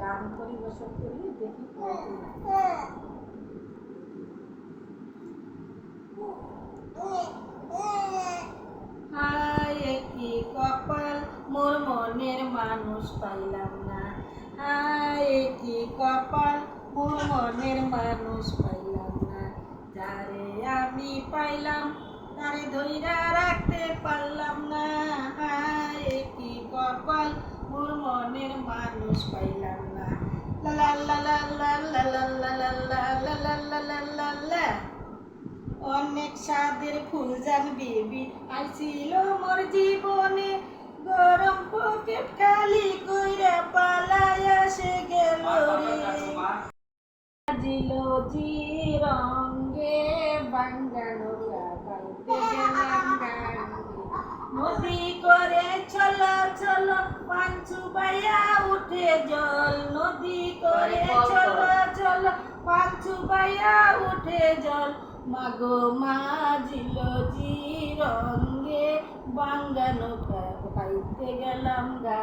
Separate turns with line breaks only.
গান পরিবেশন করি, দেখি হায় কপাল, মোর মনের মানুষ পাইলাম না। হায় কপাল, মোর মনের মানুষ পাইলাম না। যারে আমি পাইলাম, তারে ধইরা রাখতে পারলাম না। হায় কি কপাল, মোর মনের লা লা লা লা লা লা লা লা লা লা লা লা লা লা অনেক স্বাদের ফুল জান বেবি আইছিল মোর জীবনে গরম পকেট খালি কইরা পালায়া সে গেল রে জিল জি রঙ্গে বাঙ্গালো করে চলো চলো পাঞ্চু বাইয়া উঠে জল নদী করে চল চল পাক বাইয়া উঠে জল। মাগো মাঝিল রঙ্গে বাঙ্গানো পাইতে গেলাম গা